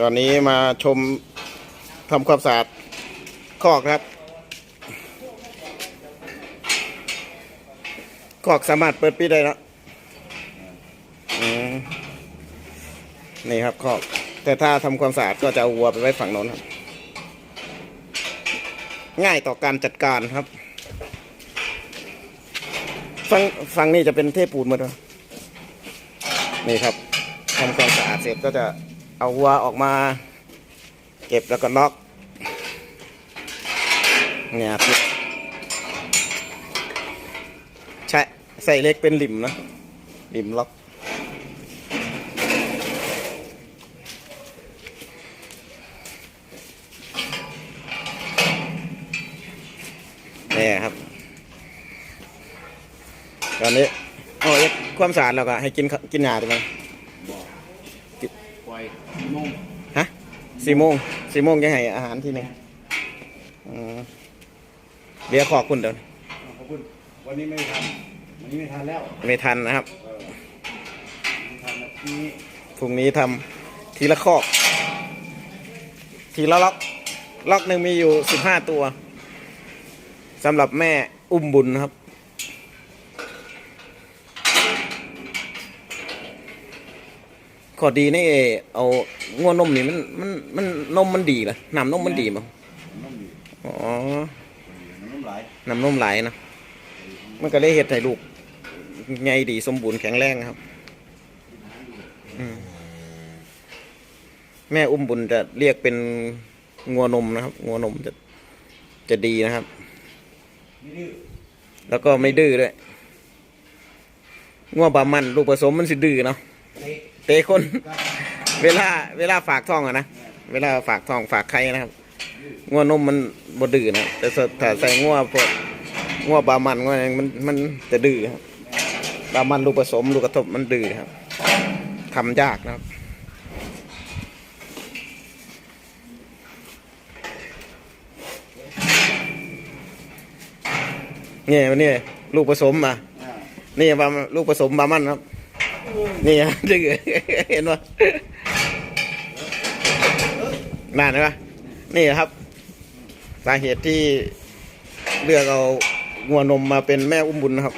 ตอนนี้มาชมทำความสะอาดคอกครับคอกสามารถเปิดปิดได้แล้วอืมนี่ครับคอก แต่ถ้าทำความสะอาดก็จะเอาวัวไปไว้ฝั่งโน้นครับ ง่ายต่อการจัดการครับฝั่งฝั่งนี้จะเป็นเทปูนหมดเลยนี่ครับทำความสะอาดเสร็จก็จะ เอาวัวออกมา เก็บแล้วก็ล็อกเนี่ยปิดใช่ใส่เล็กเป็นหลิมนะหลิมล็อกนี่ครับ ตอนนี้โอ้ยความสะอาดเราก็ให้กินกินยาดีไหม โมงฮะสี่โมงสี่โมงจะให้อาหารทีหนึงอืมเดี๋ยวขอบคุณเดี๋ยวขอบคุณวันนี้ไม่ทันวันนี้ไม่ทันแล้วไม่ทันนะครับเออไม่ทันแล้วทีนี้พรุ่งนี้ทำทีละคอก ทีละล็อก ล็อกหนึ่งมีอยู่สิบห้าตัวสำหรับแม่อุ้มบุญนะครับ ข้อดีนี่เอาง่วนนมนี่มันมันมันนมมันดีเหรอน้ำนมมันดีมั้งน้ำดีอ๋อน้ำไหลน้ำนมไหลนะมันก็เลยเห็ดให้ลูกไงดีสมบูรณ์แข็งแรงครับแม่อุ้มบุญจะเรียกเป็นงัวนมนะครับงัวนมจะจะดีนะครับ แล้วก็ไม่ดื้อด้วยงัวบามันลูกผสมมันสิดื้อเนาะ เตะคน เวลาเวลาฝากท้องอะนะเวลาฝากท้องฝากไข่นะครับงัวนมมันบ่ดื้อนะแต่ถ้าใส่งัวพวกงัวบามันงัวอะไรมันมันจะดื้อครับบามันลูกผสมลูกกระทบมันดื้อครับทำยากนะครับนี่มันนี่ลูกผสมมาอ่านี่บาลูกผสมบามันครับ นี่ฮะดื้อเห็นปะนั่นเห็นปะนี่ครับ สาเหตุที่เลือกเอางัวนมมาเป็นแม่อุ้มบุญนะครับ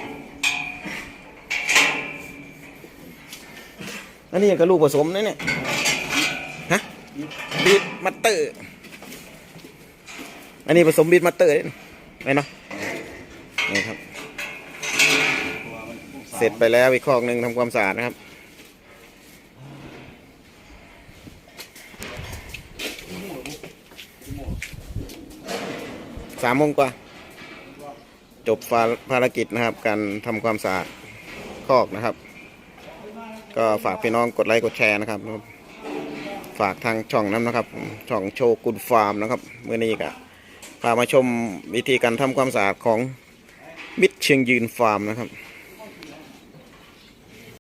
อันนี้ก็ลูกผสมนะเนี่ย ฮะบีดมัตเตอร์ อันนี้ผสมบีดมัตเตอร์เนี่ยไหมเนาะ นี่ครับ เสร็จไปแล้วอีกข้อหนึ่งทำความสะอาดนะครับ สามโมงกว่า จบภารกิจนะครับ การทำความสะอาดคอกนะครับ ก็ฝากพี่น้องกดไลค์กดแชร์นะครับ ฝากทางช่องนั้นนะครับ ช่องโชกุนฟาร์มนะครับเมื่อนี้ก็พามาชมวิธีการทำความสะอาดของมิตรเชียงยืนฟาร์มนะครับ